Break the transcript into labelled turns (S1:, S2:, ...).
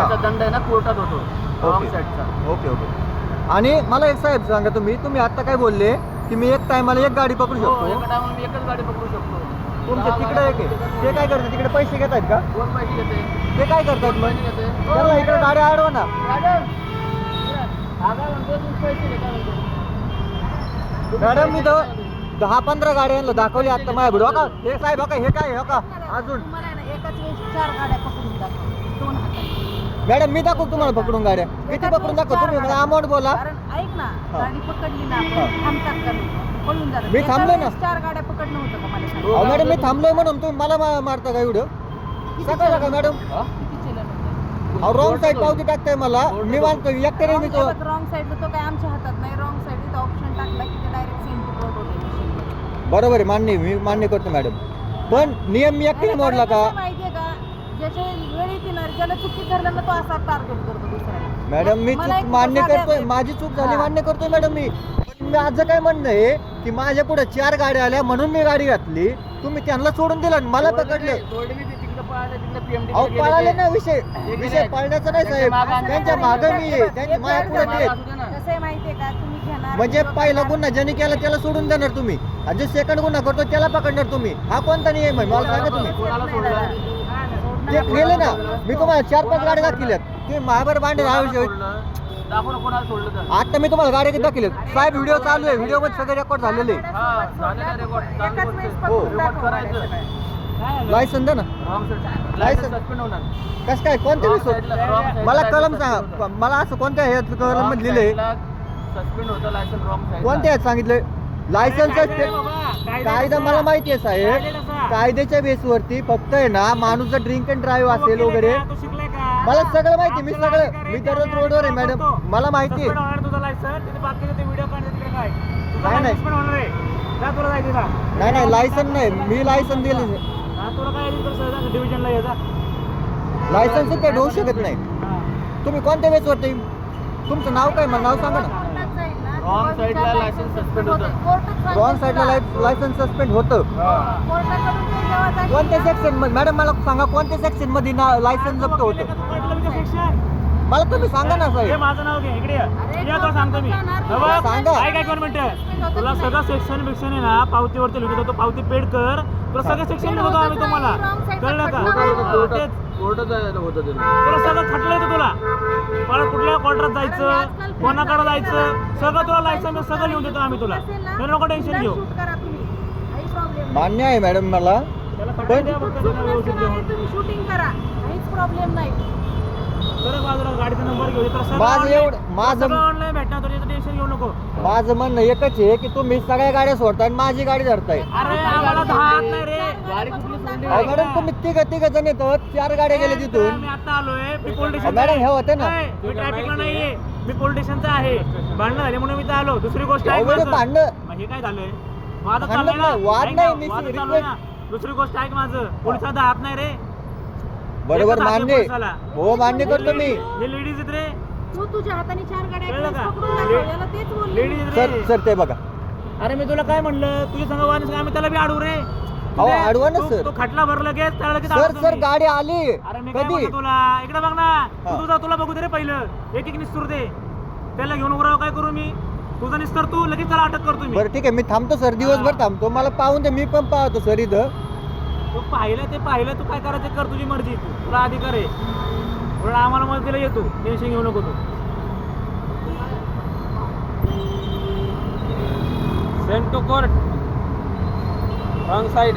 S1: याचा दंड आहे ना कोर्टात होतो. Wrong
S2: okay.
S1: साईडचा
S2: ओके ओके. आणि मला एक साहेब सांगा तुम्ही तुम्ही आता काय बोलले की मी एक टायमाला एक गाडी पकडू
S1: हो
S2: शकतो?
S1: एका टायमाला मी एकच गाडी पकडू शकतो.
S2: तुमच्या
S1: दहा
S2: तिकडे एक
S1: गाड्या
S2: आहे ते काय करतात? तिकडे पैसे घेत आहेत का?
S1: कोण पैसे घेते
S2: ते काय करतात
S1: कोण
S2: मग?
S1: पैसे घेते
S2: त्याला इकडे गाड्या अडवा ना.
S1: मॅडम हा
S2: मी तर दहा पंधरा गाड्यांना दाखवली आता माझ्या व्हिडिओ का? हे साहेब हो का? हे काय हो का? अजून
S3: तुम्हाला आहे ना एकाच वेळेस चार गाड्या पकडून दोन हातात.
S2: मॅडम मी दाखवू तुम्हाला पकडून गाड्या किती पकडून दाखव तुम्ही मला अमाऊंट बोला
S3: कारण ऐक ना
S2: हा.
S3: गाडी पकडली ना. आपण थांबतात का नाही? पळून जातात
S2: मी
S3: एका
S2: थांबलो ना.
S3: वेळेस चार गाड्या पकडणं होतं का मला सांग?
S2: अहो मॅडम मी थांबलोय म्हणून तुम्ही मला मा- मारता का एवढं सकाळ का मॅडम?
S3: किती चलन होतं?
S2: अहो रॉंग साईड पावती टाकताय मला मी मानतो एकट्याने मी तो
S3: रॉंग साईडला तो काय आमच्या हातात नाही रॉंग साईड ऑप्शन टाकला की ते डायरेक्ट सेंटर रोड होते
S2: बरोबर आहे मान्य आहे, मी मान्य करतो मॅडम पण नियम मी एकट्याने मोडला का
S3: माहितीये का ज्याच्या वेळ येते ना ज्याला चुकी धरलं ना तो असा टार्गेट करतो दुसऱ्याला.
S2: मॅडम मी
S3: मला
S2: चूक
S3: एक
S2: मान्य
S3: साध्या-
S2: करतोय माझी चूक झाली
S3: हा.
S2: मान्य करतोय मॅडम मी. पण माझं काय म्हणणं आहे की माझ्या पुढे चार गाड्या आल्या म्हणून मी गाडी घातली. तुम्ही त्यांना सोडून दिलं आणि मला पकडले. अहो पळाले ना विषय. विषय. पळण्याचा नाही साहेब.
S1: त्यांच्या मागं-
S2: त्यांच्या मागे मी आहे. त्यांच्या माझ्या
S1: ते.
S2: पुढे
S1: मागं
S2: ते
S1: असू दे ना.
S3: कसं आहे माहितीये का? तुम्ही घेणार
S2: म्हणजे पहिला. गुन्हा ज्याने केला त्याला सोडून देणार तुम्ही. आणि जे सेकंड गुन्हा करतो त्याला पकडणार तुम्ही. हा कोणता नियम आहे? मला सांगा तुम्ही.
S1: कोणाला सोडलं
S2: ते गेले ना. मी तुम्हाला चार पाच गाड्या दाखवल्यात तुम्ही महाबर हा
S1: तर.
S2: आता मी तुम्हाला गाड्या किती दाखवल्यात साहेब व्हिडिओ चालू आहे. व्हिडिओमध्ये सगळे रेकॉर्ड झालेले आहे.
S1: हा.
S2: लायसन द्या ना.
S1: होणार.
S2: कसं काय? कोणत्या मला कलम सांगा. मला असं कोणत्या कलममध्ये लिहिलंय?
S1: side ला सस्पेंड होतं लायसन रॉंग साईड
S2: कोणत्या ह्यात सांगितलंय? लायसन्स कायदा मला माहिती आहे साहेब. कायद्याच्या बेसवरती फक्त आहे ना माणूस जर ड्रिंक अँड ड्राईव्ह असेल वगैरे. मला सगळं माहिती मी सगळं मी दररोज रोडवर आहे मॅडम मला माहिती
S4: काय?
S2: नाही, नाही. लायसन नाही मी लायसन दिले
S4: काय
S2: लायसन्स ते होऊ शकत नाही. तुम्ही कोणत्या बेसवरती? तुमचं नाव काय? मला नाव सांगा ना.
S3: कोर्टात होतं.
S1: होतं.
S3: कोर्टात
S2: रॉंग साईडला. लायसन्स सस्पेंड होतं. कोणत्या सेक्शनमध्ये? मॅडम मला सांगा कोणत्या सेक्शनमध्ये लायसन्स जप्त होतं?
S4: सेक्शन
S2: मला तुम्ही सांगा ना
S4: हे
S2: साहेब
S4: माझं नाव घे इकडे ये.
S3: अरे,
S4: ये तुला सांगतो मी.
S2: सांगा.
S4: काय काय दोन मिनिटं. तुला सगळं सेक्शन बिक्शन आहे ना पावतीवरती लिहितो तो पावती पेड कर. तुला सगळं सेक्शन लिहितो आम्ही तुम्हाला. कळलं का? हा, तेच
S1: कोर्टात होतं ते.
S4: तुला सगळं खटलं येतं तुला. मला कुठल्या क्वार्टरात जायचं कोणाकडे जायचं? सगळं तुला लायसन सगळं लिहून देतो आम्ही तुला. तर नको टेन्शन घेऊ.
S3: शूट करा तुम्ही. काही प्रॉब्लेम
S2: मान्य आहे मॅडम मला.
S3: शूटिंग करा. काहीच प्रॉब्लेम नाही.
S4: सरळ बाजूला गाडीचा नंबर घेऊ तर सगळं
S2: माझं
S4: online-
S2: एवढं- माझं-
S4: सगळं ऑनलाईन भेटणार तुला टेन्शन घेऊ नको.
S2: माझं म्हणणं एकच आहे की तुम्ही सगळ्या गाड्या सोडताय आणि माझी गाडी धरताय.
S4: अरे आम्हाला दहा हात नाही रे.
S1: गाडी कुठली सोडली?
S2: अहो मॅडम तुम्ही तिघ तिघ जण येतात चार गाड्या गेल्या तिथून.
S4: मी आता आलोय. मी पोलीस
S2: अहो, मॅडम, हे होते ना.
S4: मी ट्रॅफिकला नाहीये. मी पोलीस स्टेशनचा आहे. भांडणं झाले म्हणून मी इथं आलो. दुसरी गोष्ट
S2: अहो,
S4: ऐक
S2: मॅडम,
S4: माझं.
S2: भांडणं
S4: मग हे काय झालंय? माझं
S2: भांडण
S4: ना.
S2: नाही, वाद
S4: ऐक
S2: नाही,
S4: ना,
S2: मी
S4: वाद
S2: request-
S4: चालू आहे. ना. दुसरी गोष्ट ऐक माझं. पोलिसाचा हात नाही रे.
S2: बरोबर मान्य. हो मान्य करतो मी.
S4: लेडीज रे.
S3: तू तुझ्या हाताने चार गाड्या
S4: कळलं
S3: एकदाच
S4: का?
S3: तेच बोलले मी.
S4: लेडीज
S2: सर
S4: रे.
S2: सर ते बघा.
S4: अरे मी तुला काय म्हणलं? तुझ्या संग वाहन आम्ही त्याला बी अडवू रे.
S2: अहो,
S4: तुझे-
S2: अडवा ना,
S4: तू-
S2: सर.
S4: तू खटला भर लगेच त्या लगेच
S2: सर
S4: अडवतो
S2: सर
S4: मी.
S2: गाडी आली.
S4: अरे मी काय
S2: कधी?
S4: म्हणतो तुला? इकडे बघ ना. तू
S2: हा.
S4: तुझा तुला बघू दे रे पहिलं. एक एक निस्तूर दे. त्याला घेऊन उराव काय करू मी? तुझा निस्तर तू लगेच त्याला अटक करतो मी.
S2: बरं ठीक आहे. मी थांबतो सर. दिवसभर. थांबतो. मला पाहून दे. मी पण पाहतो सर इथं.
S4: तू पाहिलं ते पाहिलं तू काय करायचं कर तुझी मर्जी. तू तुला अधिकार आहे. म्हणून आम्हाला मदतीला येतो टेन्शन घेऊ नको तू.
S1: Sent to court wrong side